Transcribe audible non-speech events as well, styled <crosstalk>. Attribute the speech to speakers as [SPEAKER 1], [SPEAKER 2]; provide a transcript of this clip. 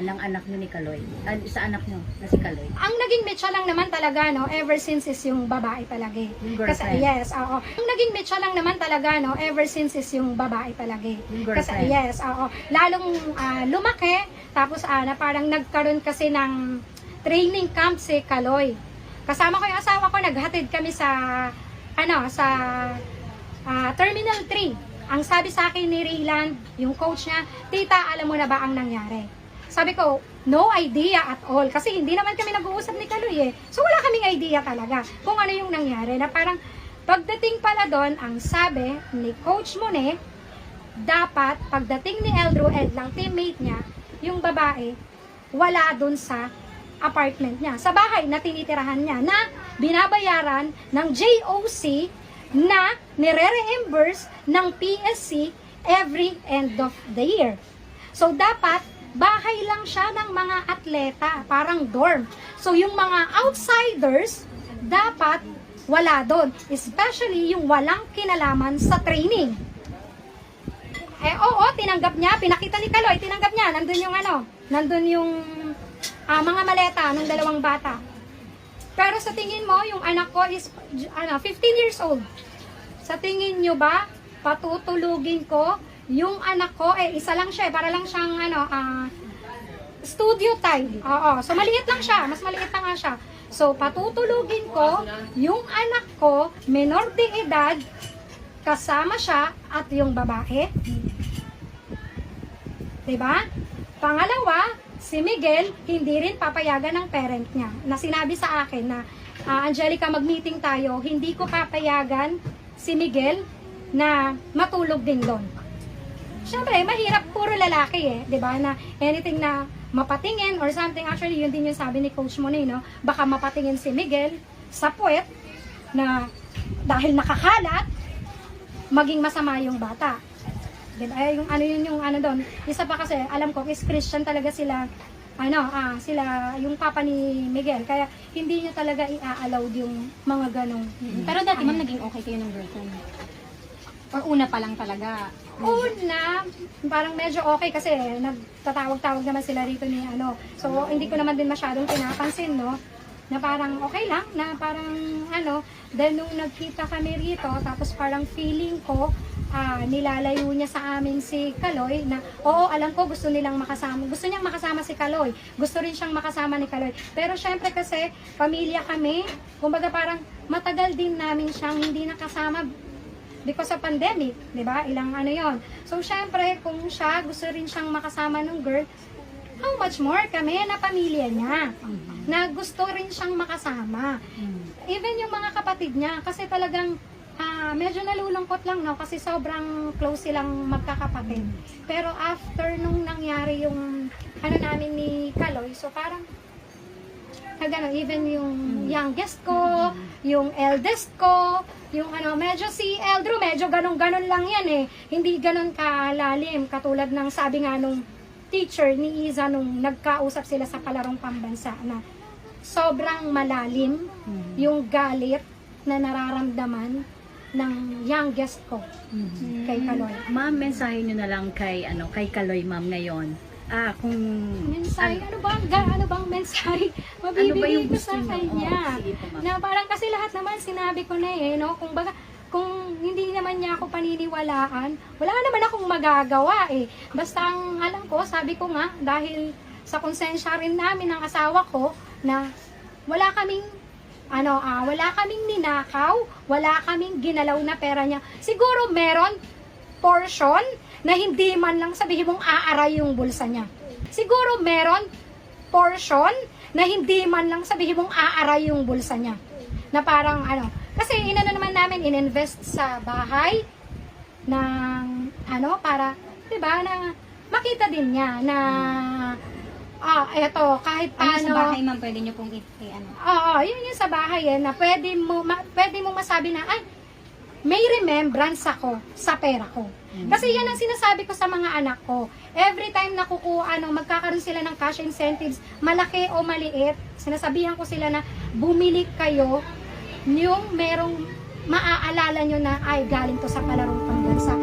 [SPEAKER 1] ng anak niyo ni Kaloy? Ah, sa anak niyo na si Kaloy?
[SPEAKER 2] Ang naging mecha lang naman talaga, no, ever since is yung babae talaga. eh.
[SPEAKER 1] Yung
[SPEAKER 2] Kasi,
[SPEAKER 1] girlfriend?
[SPEAKER 2] yes, oo. Ang naging mecha lang naman talaga, no, ever since is yung babae talaga. eh.
[SPEAKER 1] Yung
[SPEAKER 2] Kasi,
[SPEAKER 1] girlfriend?
[SPEAKER 2] yes, oo. Lalong ah, lumaki, tapos ah, na parang nagkaroon kasi ng training camp si Kaloy. Kasama ko yung asawa ko, naghatid kami sa, ano, sa ah, Terminal 3. Ang sabi sa akin ni Raylan, yung coach niya, Tita, alam mo na ba ang nangyari? Sabi ko, no idea at all. Kasi hindi naman kami nag-uusap ni Kaloy eh. So wala kaming idea talaga kung ano yung nangyari. Na parang pagdating pala doon, ang sabi ni Coach Mone, dapat pagdating ni Eldro Ed lang, teammate niya, yung babae, wala doon sa apartment niya. Sa bahay na tinitirahan niya na binabayaran ng JOC na nire-reimburse ng PSC every end of the year. So, dapat bahay lang siya ng mga atleta, parang dorm. So, yung mga outsiders, dapat wala doon. Especially yung walang kinalaman sa training. Eh, oo, tinanggap niya. Pinakita ni Kaloy, tinanggap niya. Nandun yung ano, nandun yung ah, mga maleta ng dalawang bata. Pero sa tingin mo, yung anak ko is ano, 15 years old. Sa tingin nyo ba, patutulugin ko yung anak ko, eh, isa lang siya, eh, para lang siyang, ano, ah, studio time. Oo, so maliit lang siya, mas maliit na nga siya. So, patutulugin ko yung anak ko, menor de edad, kasama siya at yung babae. 'Di ba? Pangalawa, si Miguel hindi rin papayagan ng parent niya. Na sinabi sa akin na "Ah, Angelica, mag-meeting tayo, hindi ko papayagan si Miguel na matulog din doon. Siyempre, mahirap puro lalaki eh, 'di ba? Na anything na mapatingin or something, actually yun din yung sabi ni Coach Monet, no? Baka mapatingin si Miguel sa puwet na dahil nakakalat, maging masama yung bata. Diba? Eh, yung ano yun yung ano doon. Isa pa kasi, alam ko, is Christian talaga sila, ano, ah, sila, yung papa ni Miguel. Kaya, hindi niya talaga i-allowed yung mga ganong.
[SPEAKER 3] Pero dati ma'am, naging okay kayo ng girlfriend. Or una pa lang talaga.
[SPEAKER 2] Una, parang medyo okay kasi nagtatawag-tawag naman sila rito ni ano. So, hindi ko naman din masyadong pinapansin, no? Na parang okay lang, na parang ano. Then, nung nagkita kami rito, tapos parang feeling ko, ah, nilalayo niya sa amin si Kaloy na, oo, alam ko gusto nilang makasama. Gusto niyang makasama si Kaloy. Gusto rin siyang makasama ni Kaloy. Pero syempre kasi, pamilya kami, kumbaga parang matagal din namin siyang hindi nakasama because of pandemic, di ba? Ilang ano yon. So, syempre, kung siya, gusto rin siyang makasama ng girl, how much more kami na pamilya niya, na gusto rin siyang makasama. Even yung mga kapatid niya, kasi talagang ah, medyo nalulungkot lang, no? Kasi sobrang close silang magkakapatid. Pero after nung nangyari yung ano namin ni Kaloy, so parang Kag ano, even yung youngest ko, yung eldest ko, yung ano, medyo si Eldro, medyo ganun-ganun lang yan eh. Hindi ganun kalalim, katulad ng sabi nga nung teacher ni Iza nung nagkausap sila sa palarong pambansa na sobrang malalim yung galit na nararamdaman ng youngest ko kay Kaloy.
[SPEAKER 1] Ma'am, mensahe niyo na lang kay, ano, kay Kaloy, ma'am, ngayon. Ah, kung...
[SPEAKER 2] Mensahe, ano bang, ga, ano bang mensahe <laughs>
[SPEAKER 1] Ano ba
[SPEAKER 2] mabibigay
[SPEAKER 1] yung
[SPEAKER 2] ko sa kanya?
[SPEAKER 1] Oo, sige po, ma'am.
[SPEAKER 2] na parang kasi lahat naman sinabi ko na eh, no? Kung baga, kung hindi naman niya ako paniniwalaan, wala naman akong magagawa eh. Basta ang alam ko, sabi ko nga, dahil sa konsensya rin namin ng asawa ko, na wala kaming ano, ah, wala kaming ninakaw, wala kaming ginalaw na pera niya. Siguro meron portion na hindi man lang sabihin mong aaray yung bulsa niya. Siguro meron portion na hindi man lang sabihin mong aaray yung bulsa niya. Na parang ano, kasi inano naman namin ininvest sa bahay ng ano para 'di ba na makita din niya na ah eto kahit
[SPEAKER 3] Ano
[SPEAKER 2] paano
[SPEAKER 3] sa bahay ma'am, pwede niyo pong i- i- ano.
[SPEAKER 2] Oo, yun yung sa bahay eh, na pwede mo, ma, pwede mo masabi na, ay, may remembrance ako sa pera ko. Kasi yan ang sinasabi ko sa mga anak ko. Every time na kukuha, ano, magkakaroon sila ng cash incentives, malaki o maliit, sinasabihan ko sila na bumili kayo yung merong maaalala nyo na ay galing to sa palarong pambansa.